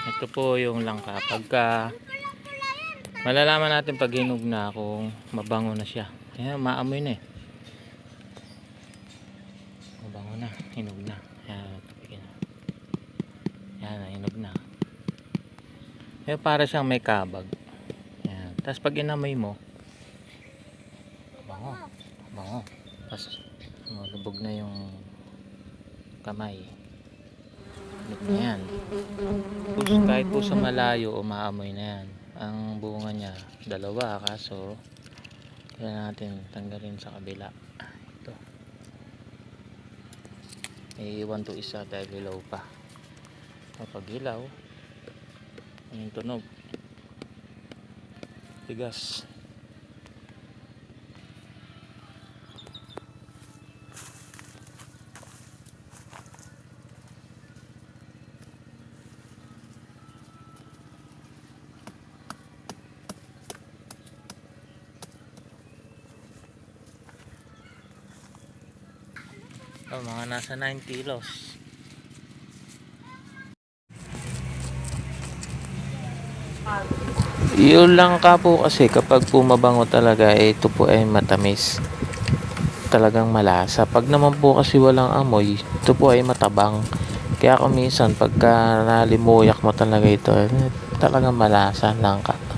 Ito po yung langka. Pagka malalaman natin pag hinog na kung mabango na siya. Ayan, maamoy na eh. Mabango na, hinog na. Ayan. Ayan, hinog na. Ayan, para siyang may kabag. Ayan. Tapos pag inamoy mo, bango. Bango. Tapos, lubog na yung kamay. Hinog na yan. Tapos kahit po sa malayo, umaamoy na yan. Ang bunga niya, dalawa. Kaso, kaya natin tanggalin sa kabila. Ito. Iiwan to isa dahil hilaw pa. Kapag hilaw, yung tunog. Tigas. Oh, mga nasa 9 kilos. Yun lang ka po kasi kapag pumabango talaga eh, ito po ay matamis. Talagang malasa. Pag naman po kasi walang amoy, ito po ay matabang. Kaya kung minsan pagka nalimuyak mo talaga ito, eh, talagang malasa lang ka.